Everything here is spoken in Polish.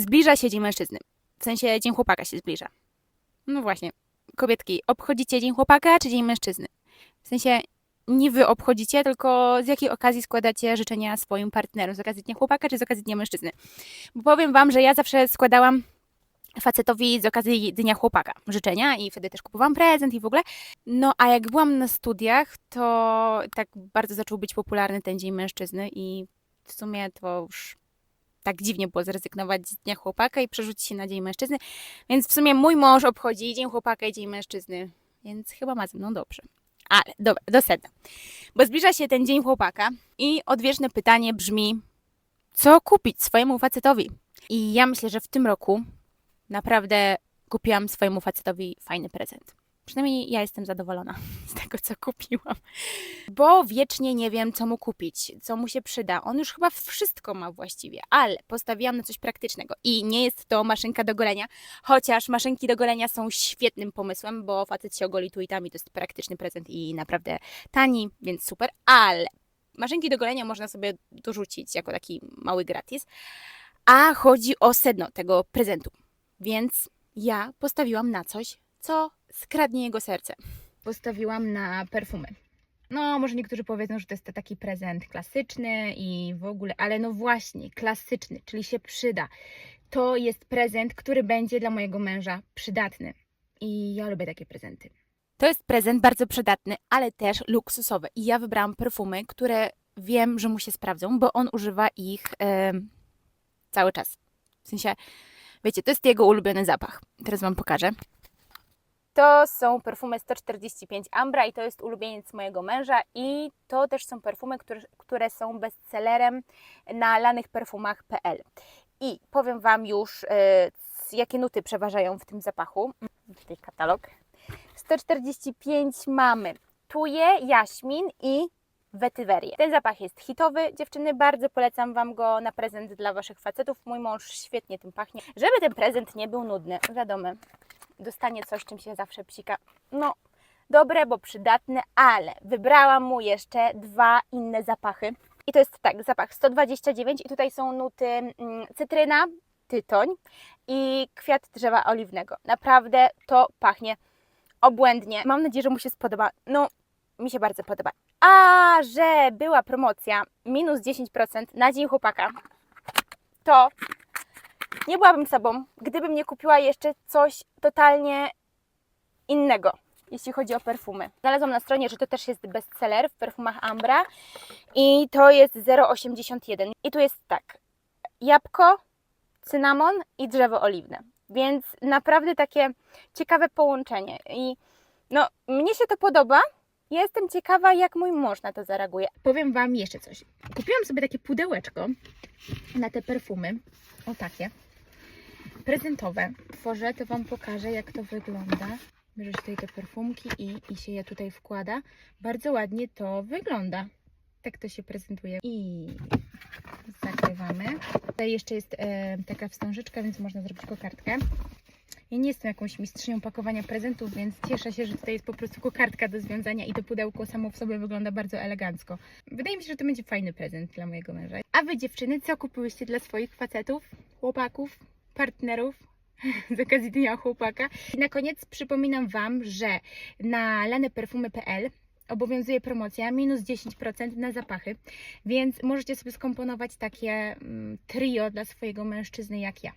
Zbliża się dzień mężczyzny. W sensie dzień chłopaka się zbliża. No właśnie. Kobietki, obchodzicie dzień chłopaka czy dzień mężczyzny? W sensie nie wy obchodzicie, tylko z jakiej okazji składacie życzenia swoim partnerom? Z okazji dnia chłopaka czy z okazji dnia mężczyzny? Bo powiem wam, że ja zawsze składałam facetowi z okazji dnia chłopaka życzenia i wtedy też kupowałam prezent i w ogóle. No a jak byłam na studiach, to tak bardzo zaczął być popularny ten dzień mężczyzny i w sumie to już tak dziwnie było zrezygnować z dnia chłopaka i przerzucić się na dzień mężczyzny. Więc w sumie mój mąż obchodzi dzień chłopaka i dzień mężczyzny, więc chyba ma ze mną dobrze. Ale dobra, do sedna. Bo zbliża się ten dzień chłopaka i odwieczne pytanie brzmi, co kupić swojemu facetowi? I ja myślę, że w tym roku naprawdę kupiłam swojemu facetowi fajny prezent. Przynajmniej ja jestem zadowolona z tego, co kupiłam. Bo wiecznie nie wiem, co mu kupić, co mu się przyda. On już chyba wszystko ma właściwie, ale postawiłam na coś praktycznego. I nie jest to maszynka do golenia, chociaż maszynki do golenia są świetnym pomysłem, bo facet się ogoli tu i tam i to jest praktyczny prezent i naprawdę tani, więc super. Ale maszynki do golenia można sobie dorzucić jako taki mały gratis. A chodzi o sedno tego prezentu. Więc ja postawiłam na coś, co skradnie jego serce. Postawiłam na perfumy. No, może niektórzy powiedzą, że to jest taki prezent klasyczny i w ogóle, ale no właśnie, klasyczny, czyli się przyda. To jest prezent, który będzie dla mojego męża przydatny. I ja lubię takie prezenty. To jest prezent bardzo przydatny, ale też luksusowy. I ja wybrałam perfumy, które wiem, że mu się sprawdzą, bo on używa ich cały czas. W sensie, wiecie, to jest jego ulubiony zapach. Teraz Wam pokażę. To są perfumy 145 Ambra i to jest ulubieniec mojego męża i to też są perfumy, które, które są bestsellerem na lanych-perfumach.pl. I powiem Wam już, c- jakie nuty przeważają w tym zapachu. Tutaj katalog. 145 mamy tuje, jaśmin i wetywerię. Ten zapach jest hitowy. Dziewczyny, bardzo polecam Wam go na prezent dla Waszych facetów. Mój mąż świetnie tym pachnie. Żeby ten prezent nie był nudny, wiadomo, dostanie coś, czym się zawsze psika. No, dobre, bo przydatne, ale wybrałam mu jeszcze dwa inne zapachy. I to jest tak, zapach 129 i tutaj są nuty mm, cytryna, tytoń i kwiat drzewa oliwnego. Naprawdę to pachnie obłędnie. Mam nadzieję, że mu się spodoba. No, mi się bardzo podoba. A że była promocja minus 10% na dzień chłopaka, to nie byłabym sobą, gdybym nie kupiła jeszcze coś totalnie innego, jeśli chodzi o perfumy. Znalazłam na stronie, że to też jest bestseller w perfumach Ambra i to jest 0,81. I tu jest tak, jabłko, cynamon i drzewo oliwne. Więc naprawdę takie ciekawe połączenie. I no, mnie się to podoba. Jestem ciekawa, jak mój mąż na to zareaguje. Powiem Wam jeszcze coś. Kupiłam sobie takie pudełeczko na te perfumy. O takie. Prezentowe. Tworzę, to Wam pokażę, jak to wygląda. Bierzesz tutaj te perfumki i, i się je tutaj wkłada. Bardzo ładnie to wygląda. Tak to się prezentuje. I zakrywamy. Tutaj jeszcze jest e, taka wstążeczka, więc można zrobić kokardkę. Ja nie jestem jakąś mistrzynią pakowania prezentów, więc cieszę się, że tutaj jest po prostu kokardka do związania i to pudełko samo w sobie wygląda bardzo elegancko. Wydaje mi się, że to będzie fajny prezent dla mojego męża. A wy dziewczyny, co kupiłyście dla swoich facetów, chłopaków, partnerów? Z okazji Dnia Chłopaka. I na koniec przypominam Wam, że na laneperfumy.pl obowiązuje promocja minus 10% na zapachy, więc możecie sobie skomponować takie mm, trio dla swojego mężczyzny jak ja.